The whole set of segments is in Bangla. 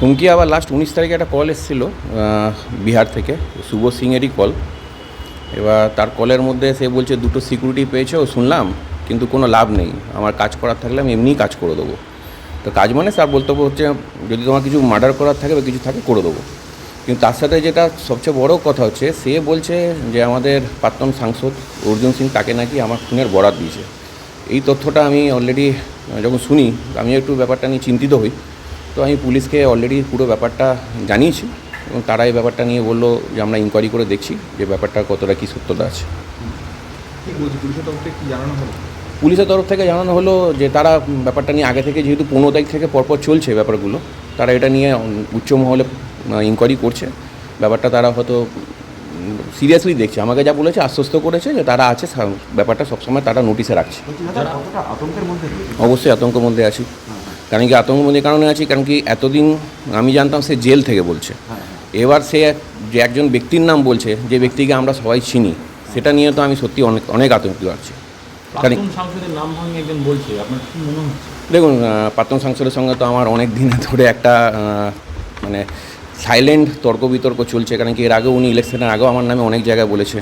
হুমকি আবার লাস্ট উনিশ তারিখে একটা কল এসেছিল বিহার থেকে, শুভ সিংয়েরই কল এবার তার কলের মধ্যে সে বলছে, দুটো সিকিউরিটি পেয়েছে ও শুনলাম, কিন্তু কোনো লাভ নেই। আমার কাজ করার থাকলে আমি এমনিই কাজ করে দেবো। তো কাজ মানে স্যার বক্তব্য হচ্ছে, যদি তোমার কিছু মার্ডার করার থাকে বা কিছু থাকে, করে দেবো। কিন্তু তার সাথে যেটা সবচেয়ে বড় কথা হচ্ছে, সে বলছে যে আমাদের প্রাক্তন সাংসদ অর্জুন সিং তাকে নাকি আমার খুনের বরাত দিয়েছে। এই তথ্যটা আমি অলরেডি যখন শুনি আমি একটু ব্যাপারটা নিয়ে চিন্তিত হই। তো আমি পুলিশকে অলরেডি পুরো ব্যাপারটা জানিয়েছি এবং তারা এই ব্যাপারটা নিয়ে বলল যে আমরা ইনকোয়ারি করে দেখছি যে ব্যাপারটা কতটা কী সত্যতা আছে। পুলিশের তরফ থেকে জানানো হলো? যে তারা ব্যাপারটা নিয়ে আগে থেকে যেহেতু পনেরো তারিখ থেকে পরপর চলছে ব্যাপারগুলো তারা এটা নিয়ে উচ্চ মহলে ইনকোয়ারি করছে। ব্যাপারটা তারা হয়তো সিরিয়াসলি দেখছে। আমাকে যা বলেছে আশ্বস্ত করেছে যে তারা আছে ব্যাপারটা সবসময় তারা নোটিশে রাখছে। অবশ্যই আতঙ্কের মধ্যে আছি। কারণ কি আতঙ্কের মধ্যে কারণে আছি? কারণ কি এতদিন আমি জানতাম সে জেল থেকে বলছে। এবার সে যে একজন ব্যক্তির নাম বলছে যে ব্যক্তিকে আমরা সবাই চিনি সেটা নিয়ে তো আমি সত্যি অনেক অনেক আতঙ্কিত আছি। কারণ প্রাক্তন সাংসদের নাম ভাঙে একজন বলছে আপনার কি মনে দেখুন প্রাক্তন সাংসদের সঙ্গে তো আমার অনেক দিন ধরে একটা মানে সাইলেন্ট তর্ক বিতর্ক চলছে, কারণ কি এর আগেও উনি ইলেকশনের আগেও আমার নামে অনেক জায়গায় বলেছে।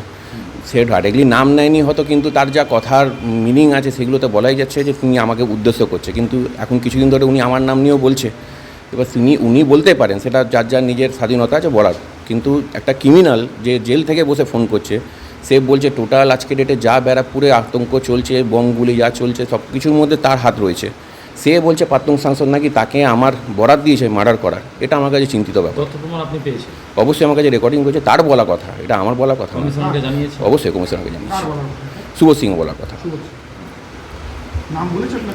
সে ডাইরেক্টলি নাম নেয়নি, হয়তো কিন্তু তার যা কথার মিনিং আছে সেগুলোতে বলাই যাচ্ছে যে তিনি আমাকে উদ্দেশ্য করছে। কিন্তু এখন কিছুদিন ধরে উনি আমার নাম নিয়েও বলছে। এবার তিনি, উনি বলতে পারেন, সেটা যার যার নিজের স্বাধীনতা আছে বলার। কিন্তু একটা ক্রিমিনাল যে জেল থেকে বসে ফোন করছে, সে বলছে টোটাল আজকে ডেটে যা ব্যারাকপুরে আতঙ্ক চলছে বমগুলি যা চলছে সব কিছুর মধ্যে তার হাত রয়েছে। সে বলছে প্রাক্তন সাংসদ নাকি তাকে আমার বরাত দিয়েছে মার্ডার করার? এটা আমার কাছে চিন্তিত ব্যাপার। আপনি পেয়েছেন? অবশ্যই আমার কাছে রেকর্ডিং করেছে তার বলা কথা এটা আমার বলা কথা না। কমিশনকে জানিয়েছে অবশ্যই কমিশনারকে জানিয়েছি। শুভ সিং বলার কথা। নাম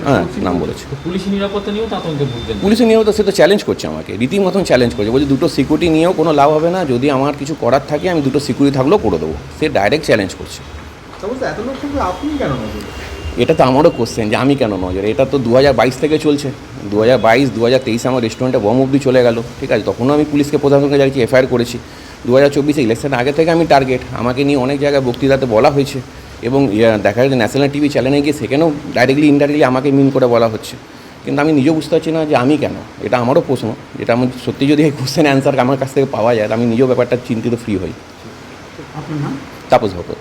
হ্যাঁ নাম বলেছে। তো পুলিশি নিরাপত্তা নিয়েও তো আতঙ্কে ভুগবেন পুলিশে নিয়েও তো সে তো চ্যালেঞ্জ করছে আমাকে রীতিমতন চ্যালেঞ্জ করছে। বলছে দুটো সিকিউরিটি নিয়েও কোনো লাভ হবে না যদি আমার কিছু করার থাকে আমি দুটো সিকিউরিটি থাকলেও করে দেবো। সে ডাইরেক্ট চ্যালেঞ্জ করছে। এত লোক থাকলে আপনি কেন এটা তো আমারও কোশ্চেন যে আমি কেন নজরে এটা তো দু হাজার বাইশ থেকে চলছে। দু হাজার বাইশ দু হাজার তেইশে আমার রেস্টুরেন্টে বম অব্দি চলে গেল। ঠিক আছে তখনও আমি পুলিশকে প্রশাসনকে যাচ্ছি এফআইআর করেছি। দু হাজার চব্বিশে ইলেকশনের আগে থেকে আমি টার্গেট আমাকে নিয়ে অনেক জায়গায় বক্তৃতাতে বলা হয়েছে। এবং দেখা যাচ্ছে ন্যাশনাল টিভি চ্যানেলে গিয়ে সেখানেও ডাইরেক্টলি ইনডাইরেক্টলি আমাকে মিন করে বলা হচ্ছে। কিন্তু আমি নিজেও বুঝতে পারছি না যে আমি কেন? এটা আমারও প্রশ্ন। যেটা আমি সত্যি যদি এই কোশ্চেন অ্যান্সার আমার কাছ থেকে পাওয়া যায় আমি নিজেও ব্যাপারটা চিন্তিত ফ্রি হই। তাপস ভগত